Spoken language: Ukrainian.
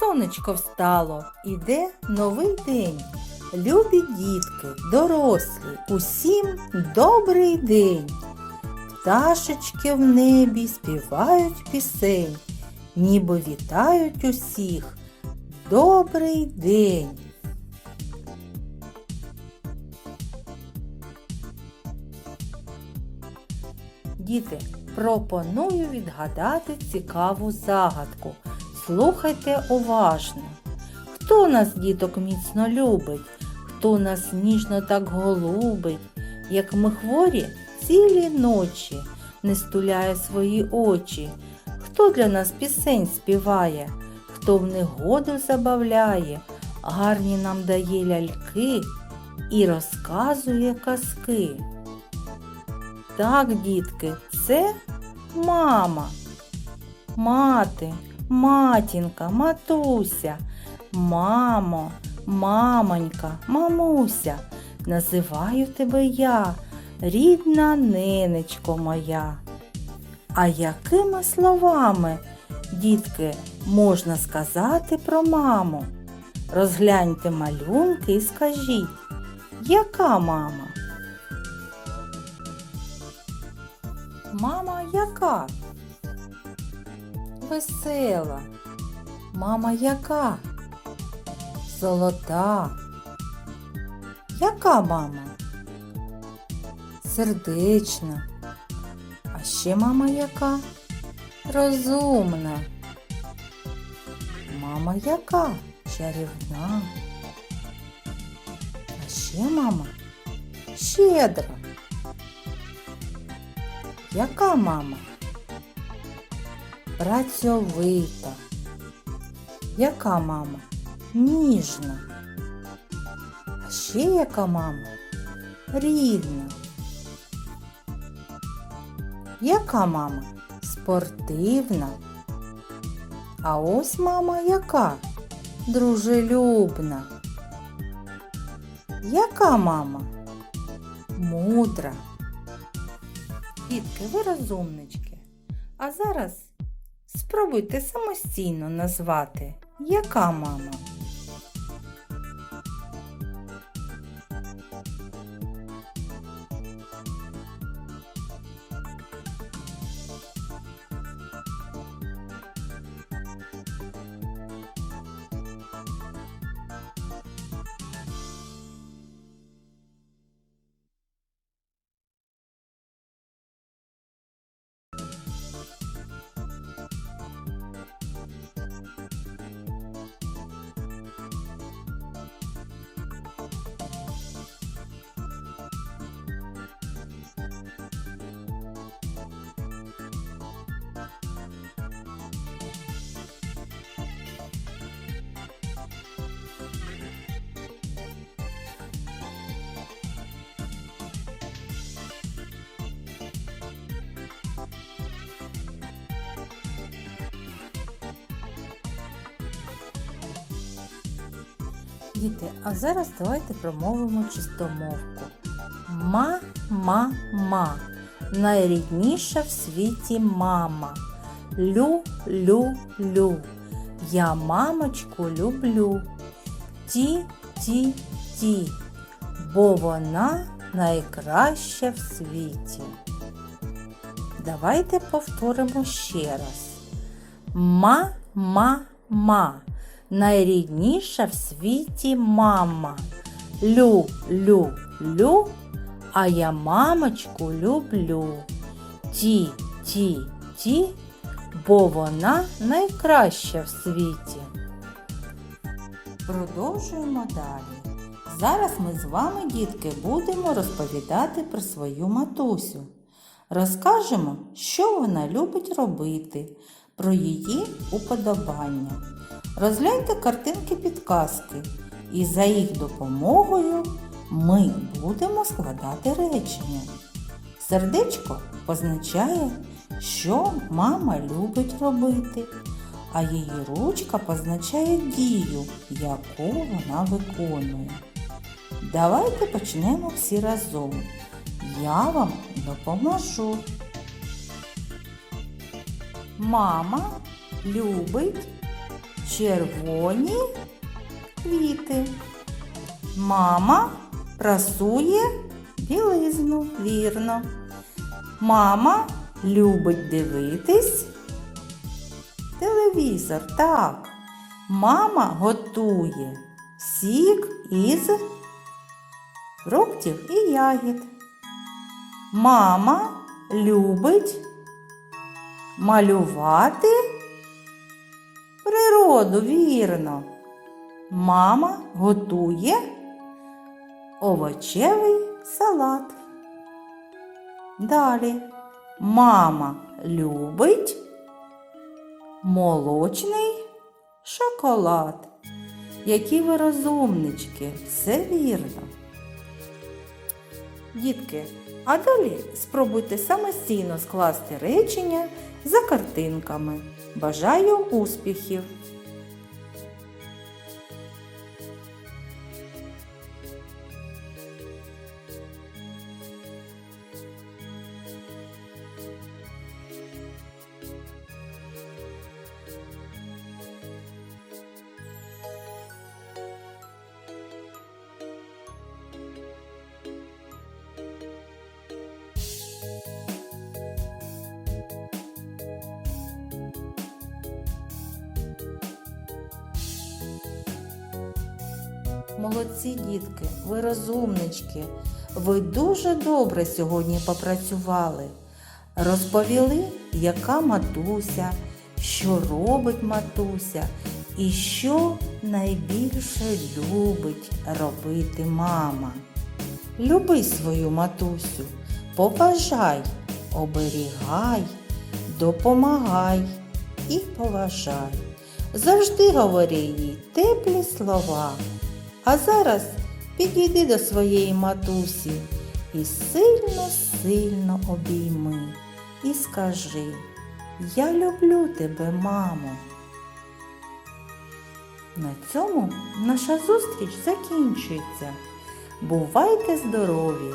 Сонечко встало, іде новий день. Любі дітки, дорослі, усім добрий день. Пташечки в небі співають пісень, ніби вітають усіх. Добрий день! Діти, пропоную відгадати цікаву загадку. Слухайте уважно. Хто нас, діток, міцно любить, хто нас ніжно так голубить, як ми хворі цілі ночі, не стуляє свої очі, хто для нас пісень співає, хто в негоду забавляє, гарні нам дає ляльки і розказує казки. Так, дітки, це мама. Мати, матінка, матуся, мамо, мамонька, мамуся. Називаю тебе я, рідна ненечко моя. А якими словами, дітки, можна сказати про маму? Розгляньте малюнки і скажіть, яка мама? Мама яка? Весела. Мама яка? Золота. Яка мама? Сердечна. А ще мама яка? Розумна. Мама яка? Чарівна. А ще мама щедра. Яка мама? Працьовита. Яка мама? Ніжна. А ще яка мама? Рідна. Яка мама? Спортивна. А ось мама яка? Дружелюбна. Яка мама? Мудра. Дітки, ви розумнички. А зараз спробуйте самостійно назвати, яка мама. Діти, а зараз давайте промовимо чистомовку. Ма-ма-ма. Найрідніша в світі мама. Лю-лю-лю. Я мамочку люблю. Ті-ті-ті. Бо вона найкраща в світі. Давайте повторимо ще раз. Ма-ма-ма. Найрідніша в світі мама. Лю-лю-лю, а я мамочку люблю. Ті-ті-ті, бо вона найкраща в світі. Продовжуємо далі. Зараз ми з вами, дітки, будемо розповідати про свою матусю. Розкажемо, що вона любить робити, про її уподобання. Розгляньте картинки підказки, і за їх допомогою ми будемо складати речення. Сердечко позначає, що мама любить робити, а її ручка позначає дію, яку вона виконує. Давайте почнемо всі разом. Я вам допоможу. Мама любить червоні квіти. Мама прасує білизну, вірно. Мама любить дивитись телевізор. Так. Мама готує сік із фруктів і ягід. Мама любить малювати природу, вірно. Мама готує овочевий салат. Далі мама любить молочний шоколад. Які ви розумнички, все вірно. Дітки, а далі спробуйте самостійно скласти речення за картинками. Бажаю успіхів! Молодці дітки, ви розумнички. Ви дуже добре сьогодні попрацювали. Розповіли, яка матуся, що робить матуся і що найбільше любить робити мама. Люби свою матусю, поважай, оберігай, допомагай і поважай. Завжди говори їй теплі слова. А зараз підійди до своєї матусі і сильно-сильно обійми і скажи Я люблю тебе, мамо. На цьому наша зустріч закінчується. Бувайте здорові!